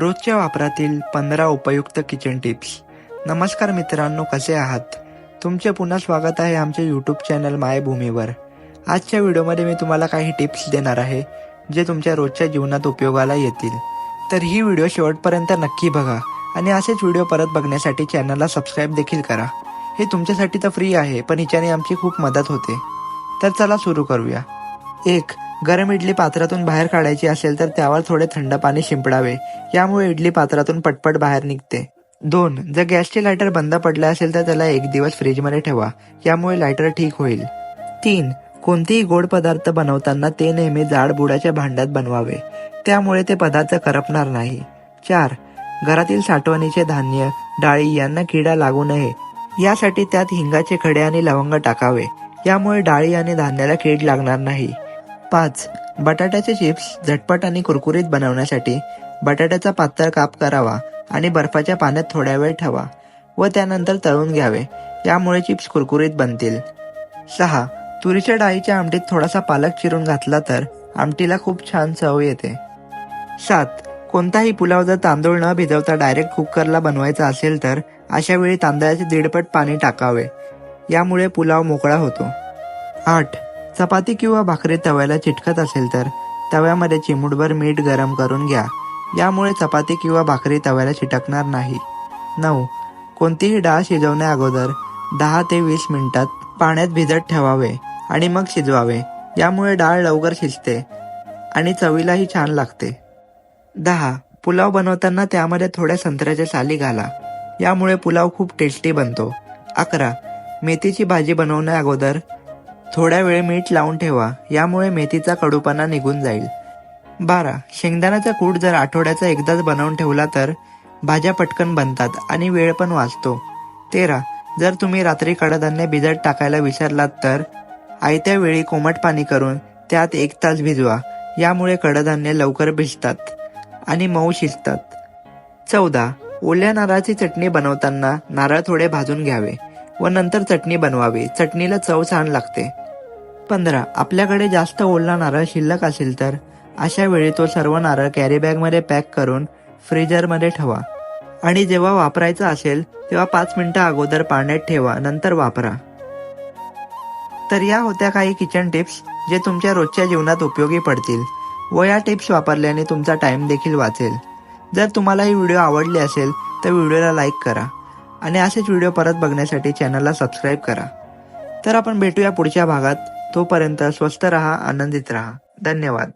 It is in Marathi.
रोजच्या वापरातील पंधरा उपयुक्त किचन टिप्स. नमस्कार मित्रांनो कसे आहात? तुमचे पुन्हा स्वागत आहे आमच्या यूट्यूब चॅनल मायभूमीवर. आजच्या व्हिडिओमध्ये मी तुम्हाला काही टिप्स देणार आहे जे तुमच्या रोजच्या जीवनात उपयोगाला येतील. तर ही व्हिडिओ शेवटपर्यंत नक्की बघा आणि असेच व्हिडिओ परत बघण्यासाठी चॅनलला सबस्क्राईब देखील करा. हे तुमच्यासाठी तर फ्री आहे पण हिच्याने आमची खूप मदत होते. तर चला सुरू करूया. एक गरम इडली पात्रातून बाहेर काढायची असेल तर त्यावर थोडे थंड पाणी शिंपडावे. यामुळे इडली पात्रातून पटपट बाहेर निघते. दोन जर गॅसचे लायटर बंद पडले असेल तर त्याला एक दिवस फ्रीजमध्ये ठेवा. यामुळे लायटर ठीक होईल. तीन कोणतेही गोड पदार्थ बनवताना ते नेहमी जाड बुडाच्या भांड्यात बनवावे. त्यामुळे ते पदार्थ करपणार नाही. चार घरातील साठवणीचे धान्य डाळी यांना किडा लागू नये. यासाठी त्यात हिंगाचे खडे आणि लवंग टाकावे. यामुळे डाळी आणि धान्याला कीड लागणार नाही. पाच. बटाट्याचे चिप्स झटपट आणि कुरकुरीत बनवण्यासाठी बटाट्याचा पातळ काप करावा आणि बर्फाच्या पाण्यात थोड्या वेळ ठेवा व त्यानंतर तळून घ्यावे. यामुळे चिप्स कुरकुरीत बनतील. सहा. तुरीच्या डाळीच्या आमटीत थोडासा पालक चिरून घातला तर आमटीला खूप छान चव येते. सात. कोणताही पुलाव जर तांदूळ न भिजवता डायरेक्ट कुकरला बनवायचा असेल तर अशा वेळी तांदळाचे दीडपट पाणी टाकावे. यामुळे पुलाव मोकळा होतो. आठ. चपाती किंवा भाकरी तव्याला चिटकत असेल तर तव्यामध्ये चिमूटभर मीठ गरम करून घ्या. यामुळे चपाती किंवा भाकरी तव्याला चिटकणार नाही. नऊ. कोणतीही डाळ शिजवण्या अगोदर दहा ते वीस मिनिटात पाण्यात भिजत ठेवावे आणि मग शिजवावे. यामुळे डाळ लवकर शिजते आणि चवीलाही छान लागते. दहा. पुलाव बनवताना त्यामध्ये थोड्या संत्र्याच्या साली घाला. यामुळे पुलाव खूप टेस्टी बनतो. अकरा. मेथीची भाजी बनवण्या अगोदर थोड्या वेळ मीठ लावून ठेवा यामुळे मेथीचा कडूपणा निघून जाईल. बारा. शेंगदाण्याचा कूट जर आठवड्याचा एकदाच बनवून ठेवला तर भाज्या पटकन बनतात आणि वेळ पण वाचतो. तेरा. जर तुम्ही रात्री कडधान्य भिजत टाकायला विसरलात तर आयत्या वेळी कोमट पाणी करून त्यात एक तास भिजवा यामुळे कडधान्य लवकर भिजतात आणि मऊ शिजतात. चौदा. ओल्या नारळाची चटणी बनवताना नारळ थोडे भाजून घ्यावे. व नंतर चटणी बनवावी. चटणीला चव छान लागते. पंधरा. आपल्याकडे जास्त ओला नारळ शिल्लक असेल तर अशा वेळी तो सर्व नारळ कॅरी बॅगमध्ये पॅक करून फ्रीजरमध्ये ठेवा. आणि जेव्हा वापरायचा असेल तेव्हा पाच मिनटं अगोदर पाण्यात ठेवा नंतर वापरा. तर या होत्या काही किचन टिप्स जे तुमच्या रोजच्या जीवनात उपयोगी पडतील व या टिप्स वापरल्याने तुमचा टाइम देखील वाचेल. जर तुम्हाला ही व्हिडिओ आवडली असेल तर व्हिडिओला लाईक करा. आणि असेच व्हिडिओ परत बघण्यासाठी चॅनलला सबस्क्राईब करा. तर आपण भेटूया पुढच्या भागात. तोपर्यंत स्वस्त रहा आनंदित रहा. धन्यवाद.